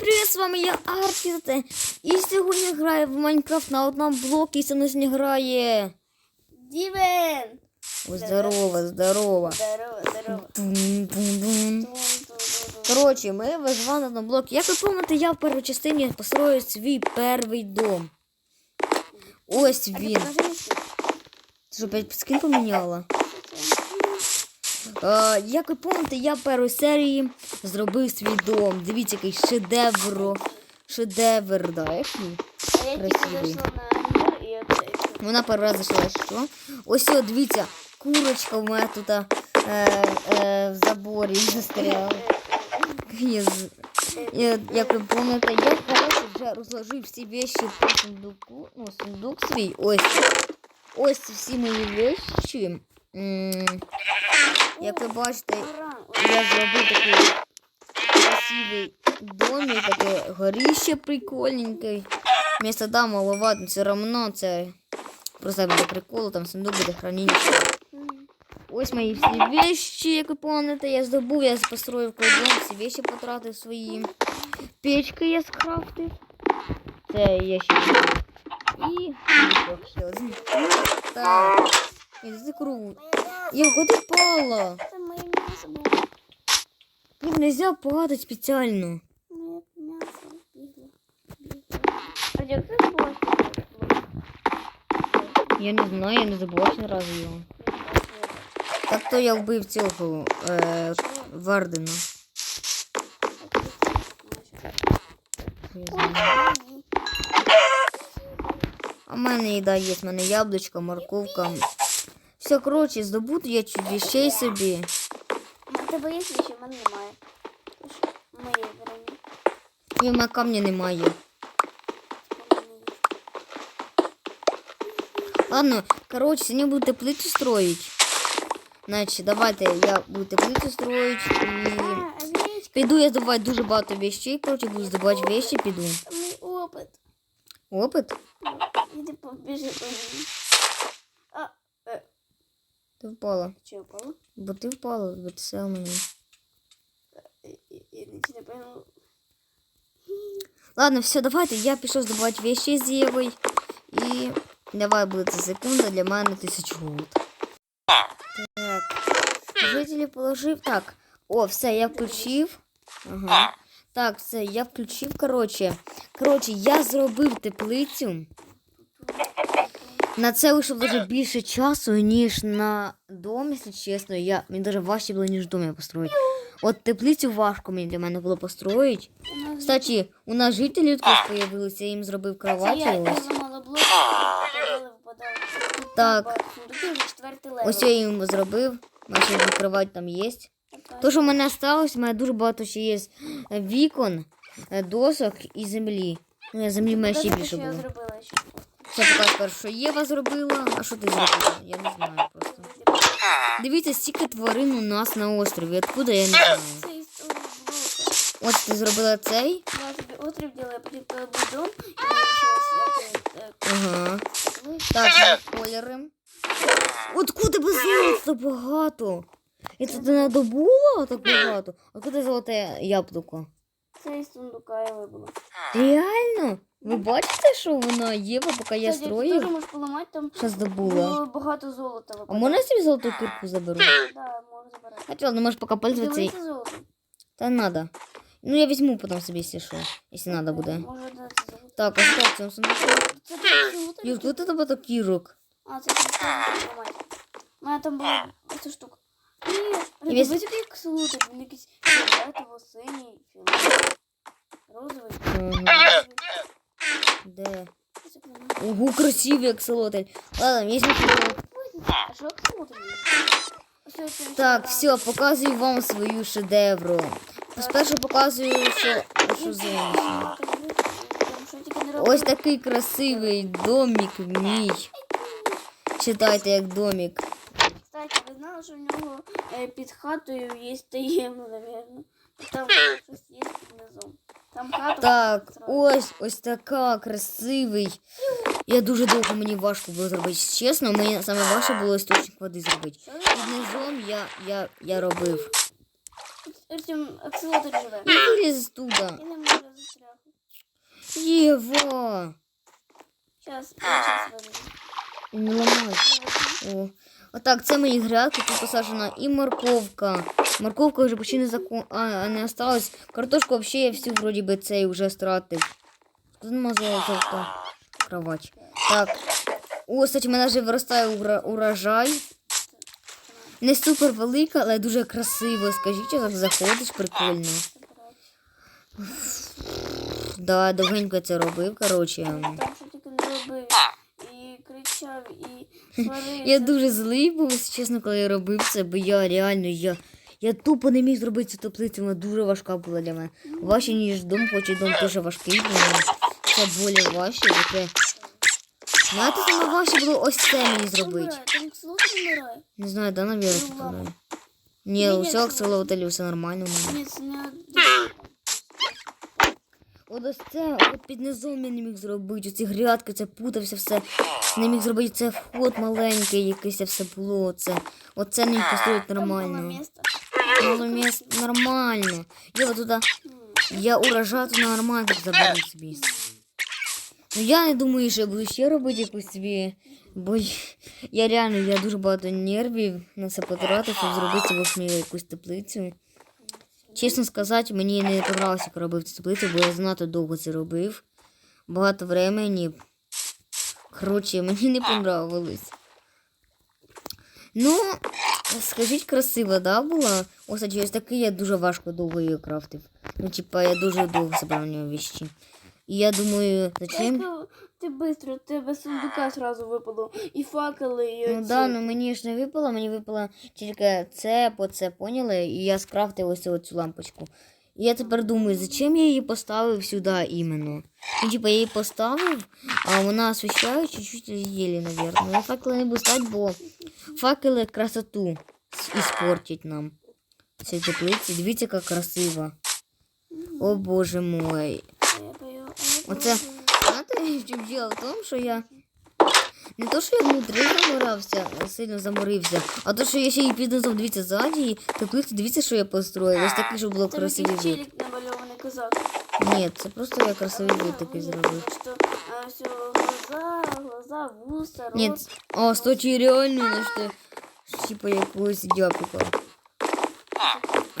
привіт, з вами я Аркіт. І сьогодні граю в Майнкрафт на одному блокі, і це нас не грає. Дівен! О, здорово, здорово. Здорово, здорово. Тун-тун-тун. Коротше, ми виживали на одному блокі. Як ви пам'ятаєте, я в першій частині построю свій перший дом. Ось він. Ти що, опять скін поміняла? Е, як ви пам'ятаєте, я в першій серії зробив свій дом. Дивіться, який шедевр. Шедевр, да, який? А я тільки Красивий. зайшла на мир і оце. Вона перший раз зайшла, що? Ось, о, дивіться, курочка в мене тут е, е, в заборі застряла. Я, я, як ви пам'ятаєте, я коротше, вже розложив всі вещи по сундуку. Ну, сундук свій. Ось. Ось всі мої вещи. М, Як ви бачите, я зробив такий красивий домик, таке горіще прикольненький. Місто да, маловато, все равно це просто буде прикол, там сундук буде хранилище. Ось мої всі вещи, як ви пам'ятаєте, я здобув, я построїв кордон, всі вещи потратив свої. Печки я скрафтив. Це я ще. І. Так. І це круг. Я куди впала? Це моє м'ясо було. Їх нельзя падати спеціально. Моє м'ясо бігло. А як? Я не знаю, я не забула ні разу його. Так то я вбив цього е, Вардена. Я знаю. А в мене їда є, в мене яблучко, морковка. Все, коротше, здобути я чуть вещей собі. У тебе є вещи, в мене немає. Моє броні. І в мене камня немає. Ладно, коротше, сьогодні буду теплицю строїть. Значить, давайте я буду теплицю строїть і... А, овечка, Піду я здобувати дуже багато вещей, коротше, буду здобувати вещи, піду. це мій опит. Опит? Іди побіжи по мені. Е, впала. чи упала? Бо ти впала, бо ти сел мені. Я не пойму. Ладно, все, давайте, я пішов здобувати вещи з Євою. І давай буде це секунда для мене тисячу голд. Так. Жителі положив. Так. О, все, я включив. Ага. Так, все, я включив, коротше. Коротше, я зробив теплицю. На це вийшло дуже більше часу, ніж на дом, якщо чесно. Я, мені дуже важче було, ніж дом я построїти. От теплицю важко мені для мене було построїти. Кстати, у нас жителі тут появилися, я їм зробив Це кроваті. я, я блок. Тут Так. Ось я їм зробив. Наші кровать там є. То, що в мене залишилось, у мене дуже багато ще є вікон, е, досок і землі. Ну, я землі в мене ще більше що я було. Це покажу що Єва зробила, а що ти зробила? Я не знаю просто. Дивіться, стільки тварин у нас на острові. Откуда я не знаю. От ти зробила цей. Я собі отрив діла, я будом, і е, Ага. Так, кольори. Откуда би золота багато? І це ти надобула так багато? Откуда золоте яблуко? Це із сундука я вибила. Реально? Ви бачите, що вона є, поки я Кстати, Ти строїв? теж можеш поламати, там Що здобула? було багато золота А випадало. можна я собі золоту кирку заберу? Да, можна забирати. Хотя ладно, можешь пока пользоваться. Дивися золото. Да надо. Ну я возьму потом себе, если что. Если надо буде. Може дати золото. Так, оставь в цьому сундуку. Це так золото. Юр, тут это багато кірок. А, це просто поламати. У мене там було 10 штук. Ні, весь- дивись, який ксолоти, він якийсь фіолетово, синій, фіолетовий, розовий. Ага. Де? Ого, красивий аксолотль. Ладно, візьму. А що ксолоти? Так, все, показую вам свою шедевру. Спершу показую, що, що зовнішнє. Ось такий красивий домик мій. Читайте як домик. Що в нього е, під хатою є таємно, напевно. Там щось є. Там хата. Так, ось ось така красивий. Я дуже довго мені важко було зробити. Чесно, мені саме важче було істочник води зробити. Під низом я, я, я робив. Артем, аксолотль живе. Ну, виліз туди. Я не можу застрілити. Єва! Я возьму. Не ламай. О. Отак, це мої грядки, тут посаджена і морковка. Морковка вже почти не закон... а, не осталась. Картошку взагалі я всю вроді би цей вже стратив. Тут нема. Кровач. Так. О, кстати, в мене вже виростає урожай. Не супер велика, але дуже красиво. Скажіть, як заходиш, прикольно. Да, довгенько це робив, коротше. Кричав, і сварився. Я дуже злий був, чесно, коли я робив це, бо я реально, я, я тупо не міг зробити цю теплицю, вона дуже важка була для мене. Важче, ніж дом, хоч і дом дуже важкий, це более важче, таке. Знаєте, саме важче було ось це мені зробити. Там. Не знаю, да, навірно, Ну, це ладно. Ні, у це- акселотелі все нормально у мене. Ні, це не От ось це от під низом я не міг зробити. Оці грядки, це путався все. Не міг зробити це вход маленький, якийсь все було. Оце, оце не було нормально. Мало місць нормально. Я туди, я нормально так заберу собі. Ну я не думаю, що я буду ще робити якусь собі. Бо я реально я дуже багато нервів на це потратив, щоб зробити восьмі якусь теплицю. Чесно сказати, мені не подобалося, як робив цю теплицю, бо я занадто довго це робив. Багато времени. Коротше, мені не понравилось. Ну, скажіть, красиво, да, була? Ось, ось такий я дуже важко довго її крафтив. Ну, типа, я дуже довго забрав нього віщі. І я думаю, зачем? Ти швидко, тебе сундука сразу випало. І факели, і Ну да, ну мені ж не випало, мені випало тільки це по це, поняли? І я скрафтив ось цю лампочку. І я тепер думаю, зачем я її поставив сюди іменно? Ну, типа, я її поставив, а вона освіщає чуть-чуть єлі, наверное. Я факели не буду ставити, бо факели красоту с- іспортять нам. Цій теплиці. Дивіться, як красиво. О боже мой. А я пою, а я Оце- пою. Знаєте, в чому діло? В тому, що я. Не то, що я внутрі заморався, сильно заморився, а то, що я ще і під низом, дивіться, ззаді, і теплицю, дивіться, що я построїв. Ось такий, щоб було красивий вид. Ні, це просто я красивий вид такий зробив. Все, глаза, вуса. Ні, а, кстати, реально, ну що, типа якогось дяпика.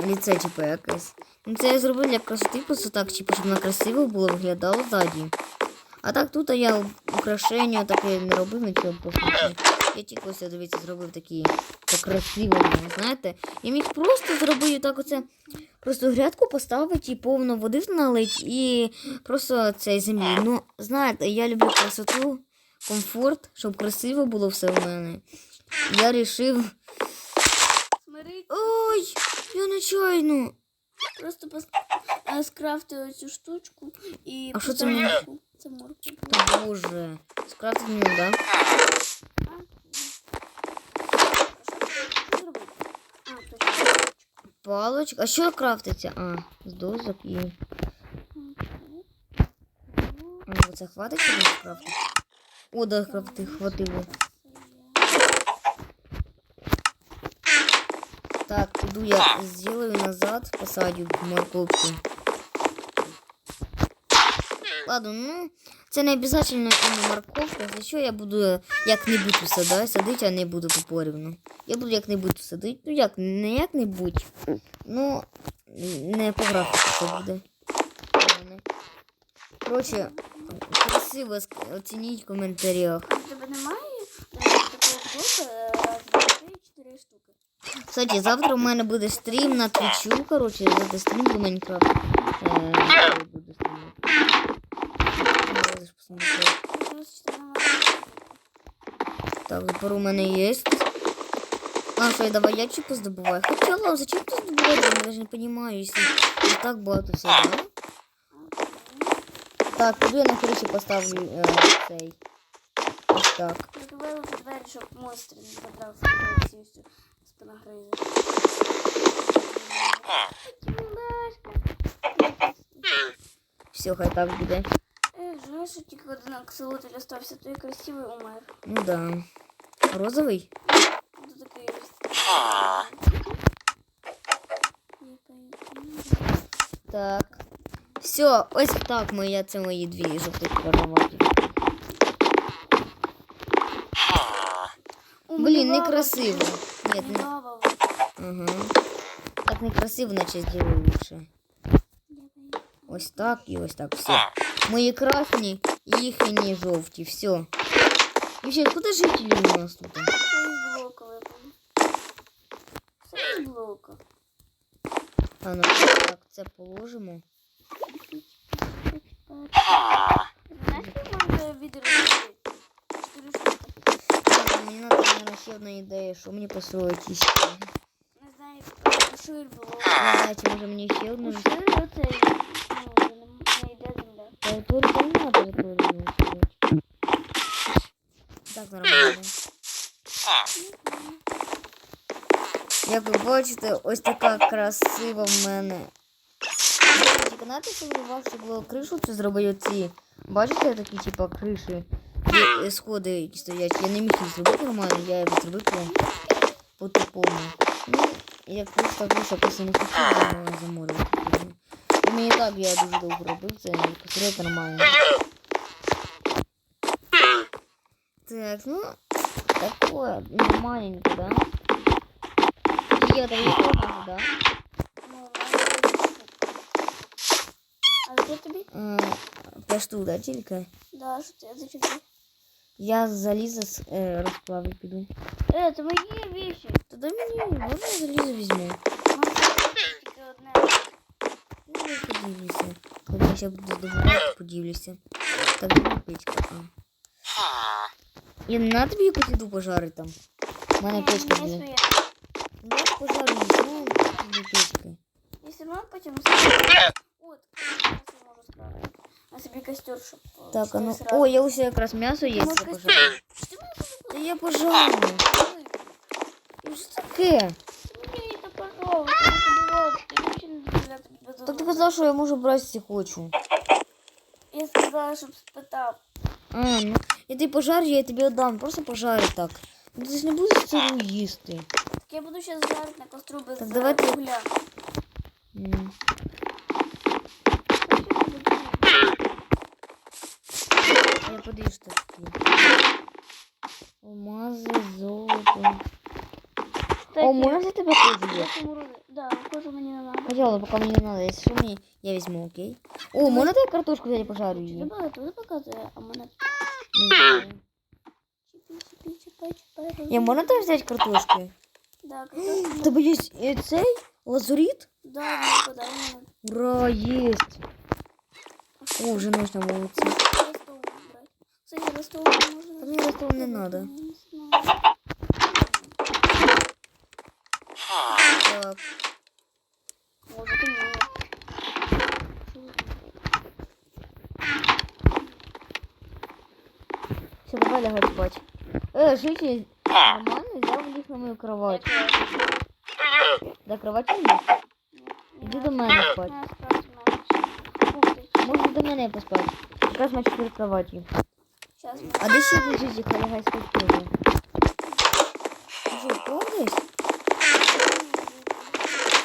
Лице, типа, якесь. Ну, це я зробив для красоти, просто так, типу, щоб воно красиво було виглядало ззаді. А так тут я украшення таке не робив нічого нічого. Я тільки ось, дивіться, зробив такі покрасиво, знаєте. Я міг просто зробити так оце. Просто грядку поставити і повно води налить і просто цей землі. Ну, знаєте, я люблю красоту, комфорт, щоб красиво було все в мене. Я. Смотри, Ой, я нечайно. просто пос... а, скрафти цю штучку і А що це мені? морку. Це морку. Та боже. Скрафтить мені, да? Що зробити? А, точно. Палочка. А що крафтиться? А, з дозок і. А, оце хватить, щоб скрафтити? О, да, крафти, хватило. Так, іду я сделаю назад, посадю морковку. Ладно, ну, це не обов'язково морковка, за що я буду як-небудь садити, садити, а не буду попорівну. Я буду як-небудь садити, ну як, не як-небудь, ну, не по графіку це буде. Коротше, красиво оцініть в коментарях. В тебе немає е, такого е, раз, три, чотири штуки? Кстати, завтра у мене буде стрім на твічу. Коротше, буде стрім до Майнкрафт. Е, я буду стрімити. Немає. Так, тепер у мене є. А, що я давай ячіпу здобуваю. Хоча, ладно, зачем ти здобувати? Я навіть не розумію, якщо не так багато всього, да? Так, піду я на криші поставлю е, цей. Ось так. Закривай вже двері, щоб монстр не забрав всю всю спиногризу. Все, хай так буде. Ех, жаль, що тільки один аксолотль остався, той красивий умер. Ну да. Розовий? Тут такий ось. Я пою. Так. Все, ось так моя, це мої дві жовті кровати. У Блін, мене лава некрасиво. тут. Ні, не... Лава. Ага. Так некрасиво, наче зроблю лучше. Ось так і ось так. Все. Мої красні і їхні жовті. Все. І ще, куди жителі у нас тут? Це блока випало. Це із блока. А ну так, це положимо. Знаєш, можна штуки. Мені треба, наверное, ще одна ідея, що мені построїть іще. Не знаю, шир було. Не знаю, може мені ще одну. Ну, шир оцей, там не територію строїть. Так, нормально. Як ви бачите, ось така красива в мене. Тільки знаєте, що вирував, що було кришу, це зробив ці. Бачите, такі, типа, криші, є сходи, які стоять. Я не міг їх зробити нормально, я їх зробив по, по типому. Ну, як просто криша, просто не хотів заморювати. І мені так я дуже довго робив, це посередньо нормально. Так, ну, такое нормальненько, да? Я там еще одна, да? Ну, у мене є штука. А де тобі? Е, П'ять штук, да, тільки? Да, що це за чотири? Я залізо з е, розплавлю піду. Е, це мої віші. Тоді мені можна я залізо візьму. Може, тільки одне. Ну, я подивлюся. Коли я ще буду здобувати, подивлюся. Так, де печка? А. І не надо тобі якусь їду пожарити там. У мене Ні, печка мені є. своє. Ну, я пожарю, ну, тобі печки. І все одно потім зробимо. От, я це можу справити. На собі костер, щоб е, Так, а ну, чотири о, я усе якраз м'ясо є, Може, я костер? пожарю. Ти можеш Та я пожарю. Ну, що таке? Так ти дозволу. казав, що я можу брати, якщо хочу. Я сказала, щоб спитав. А, ну, я тобі пожарю, я тобі віддам. Просто пожарю так. Ну, ти ж не будеш це їсти. Так я буду зараз жарити на костру без Так, е, давайте- угля. М. Я подивлюсь, що таке. Алмази, золото. О, можна за тебе кожу є? Да, кожу мені не надо. Пожалуй, пока мне не надо. Если что, мне я возьму, окей? О, можно я картошку взять и пожарю Ти ее? багато туди показує, а мене Не знаю. чіпі, чіпі, чіпі, чіпі. Я можно там взять картошки? Да, картошку. В тебе есть э, цей лазурит? Да, мені подай мені. Ура, есть. О, уже нужно молодцы. Ростову брати. Це я ростову не можу. Та мені ростову не надо. Я не знаю. Так, Може, ти ні. все, давай лягать спать. Э, житель нормально взял ліг на мою кровать. До кровати нет? Іди до мене спать. Можно до мене поспать. Якраз на чотири кроваті. Сейчас А де ще лежить, яка лягай спать тоже? Ти що,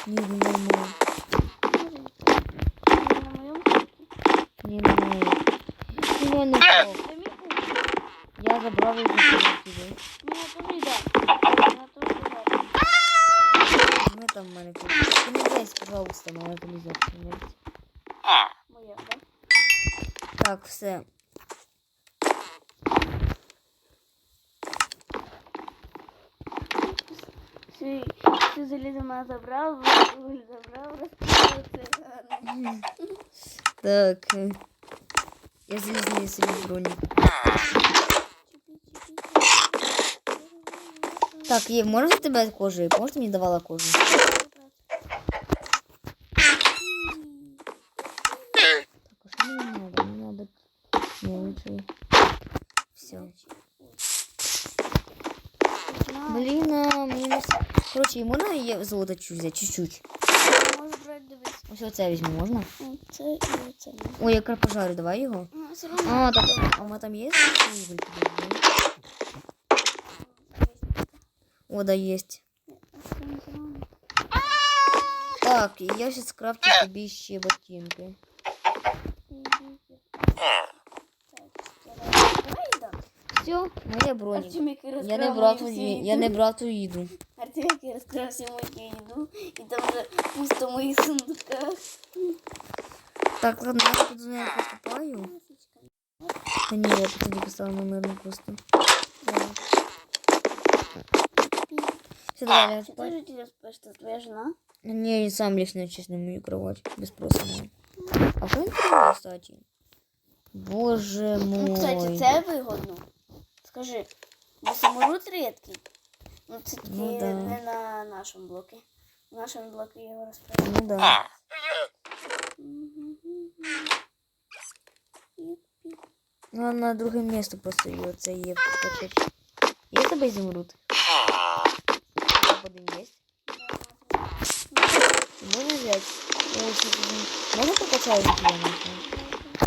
впав Ні, не нормально. Ні, не нормально. Ні, я не впав. Я забрав його собі. Ми там в мене тут. Ти не десь, пожалуйста, моя телевізорка. Так, все. Ты залезо мене забрав, вуголь забрав, розповів це. Так. е, Я залізний собі броню. Так, Єв, можна за тебе кожу? Помниш, ти мені давала кожу? Можна я золото чуть взяти? Чуть-чуть. Можу брати, дивись. Ось оце візьму, можна? Це і це. Ой, я якраз пожарю, давай його. Все одно. А, так, а у мене там є уголь? тоді? О, да, есть. Так, я сейчас скрафчу тобі ще ботинки. Все, моя броня. Я не брав я не брав твою їду. Артем, який розкрав всю мою їду, і там вже пусто в моїх сундуках. Так, ладно, я тут знаю, покупаю. Та ні, я тут тоді поставив на мирну просто. Все, давай, я Что спать. ты же тебе спишь, что твоя жена? Не, я сам лишь ночусь на мою кровать. Без спроса. моя. А что это, кстати? Боже мой. Ну, кстати, це вигодно. Скажи, бо самород рідкий. Ну, це таки Ну, да. не на нашому блокі. В нашому блокі його розповідає. Ну да. Ну, на друге місце постою. Це є покачать. Є в тебе изумруд? Один є. Можно взять? Ой, слушай, ну, Можно покачать я не знаю.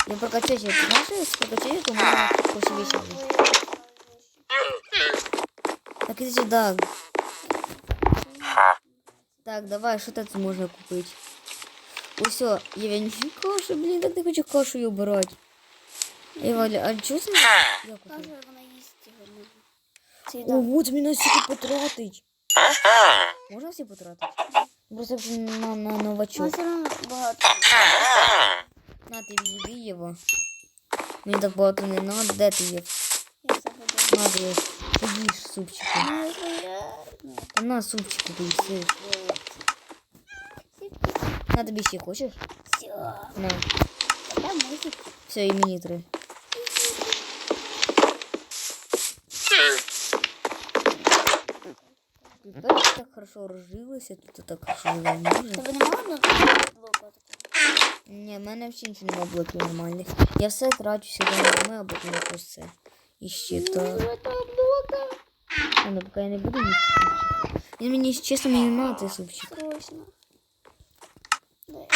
Я прокачать, я знаешь, если прокачать, то можно после вечера. Так иди сюда. Так, давай, что тут можно купить? Ой, все, я не хочу кашу, блин, так не хочу кашу ее брать. Эй, Валя, а что ты? Я купила. Каже, вона їсть його не. Це стільки потратить. Можна всі потратити? Просто на, на новачок. все одно багато. На, ти відійди його. Мені так багато не надо. Де ти є? Я забуду. На, ти Поїж супчику. На супчику їсиш. На, тобі ще хочеш? Всё. На. Все, мені три. Тут так, хорошо розжилося, тут так хорошо живе може. Тебе немає одного блоку? Ні, в мене взагалі нічого немає блоків нормальних. Я все трачу сюди на ми, або тому щось це. І ще то. Этого блока. А, ну поки я не буду їсти супчик. Він мені, чесно, мені не надо цей супчик. Срочно. Дай.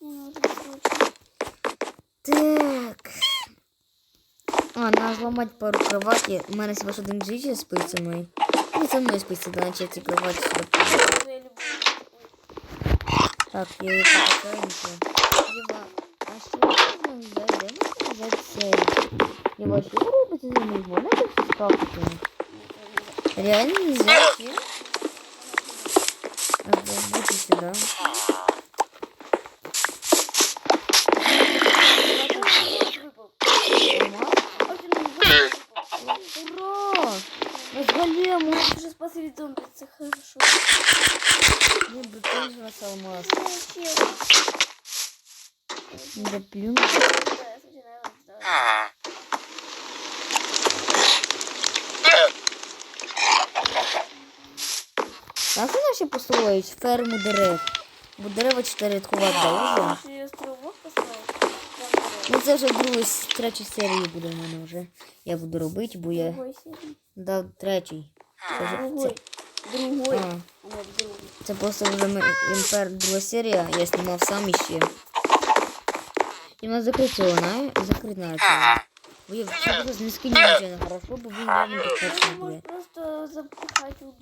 Не нужно срочно. Так. А, надо зламати пару кроваті. У мене всього ж один житель спить зі мною. Не со мною спить, да, наче ці кроваті сюди. Я люблю. Так, я її покачаю, нічого. Єва, а що можна взяти? Де можна взяти цей? Єва, що ви робите за мною? Можна тут скрафтити? Реально не знаю. А, сюди. Ура! Мы с големом! Уже спасли зомби, це хорошо. Не, да ты же нас алмаз. Я ще- Да плюнь. Да, я случайно его сделала. Как ты вообще построить ферму дерев? Бо дерева 4 рядкувати довго. Ще й островок поставив. Ну це вже в другій, третій серії буде в мене вже. Я буду робити, бо я дав третій. Другой. це, Другой. це просто вже імпер друга серія, я знімав сам іще. І нас закрити його, на, закрити на це. Бо я це просто не скинь нічого хорошо, бо він так точно Ты буде. просто запихать в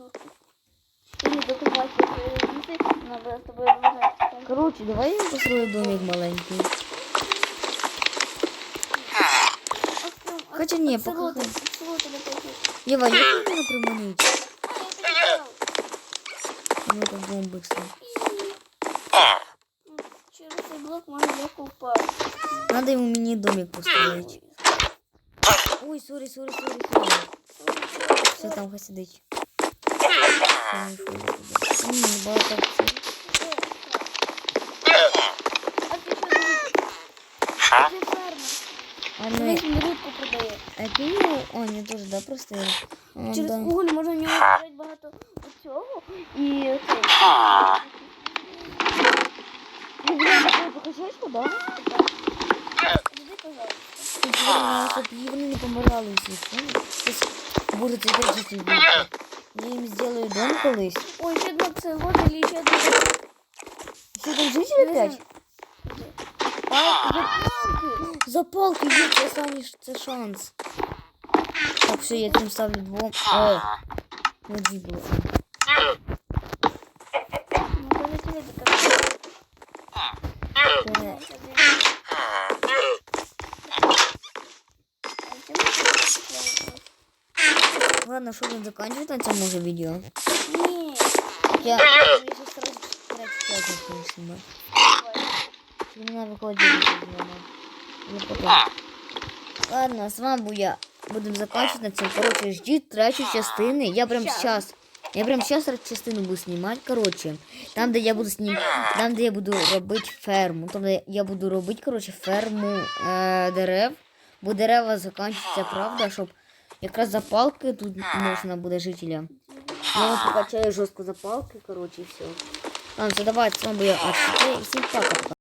надо с тобой разобрать. Коротше, давай я построю домик маленький. Хотя не, пока хай. Єва, як можна приманити? Ну став. Через цей блок можно легко упасть. Надо ему мини-домик построить. Ой, сори, сори, сори, сори. Все там хай багато. А не, рибку продає. а який? О, ні, теж, да, просто. Через да. уголь можна в нього багато цього і цей. Ну, да? Тут вони, її вони не помирали всі. Боже, це буде. Я їм зроблю дом колись. Ой, ще одна це вот, или ще одна. Що там жителі опять? Палки, палки. За палки є, це останній ш- це шанс. Так, все, я цим ставлю двом. О, ну дві було. Ладно, що він закінчує на цьому вже відео. Ні. Я я сразу третю часть. Чи мене виходить знімати? Ну, потім. Ладно, з вами був я. Будемо закінчувати на цьому. Коротше, ждіть третю частини. Я прям сейчас. Я прям сейчас частину буду знімати. Коротше, там, де я буду знім... там, де я буду робити ферму. Там, де я буду робити, коротше, ферму е- дерев. Бо дерева закінчуються, правда, щоб якраз запалки тут можна буде жителям. Я покачаю жорстко запалки, коротше, і все. Ладно, задавайте, давайте, з вами я Арчите, і всім пока-пока.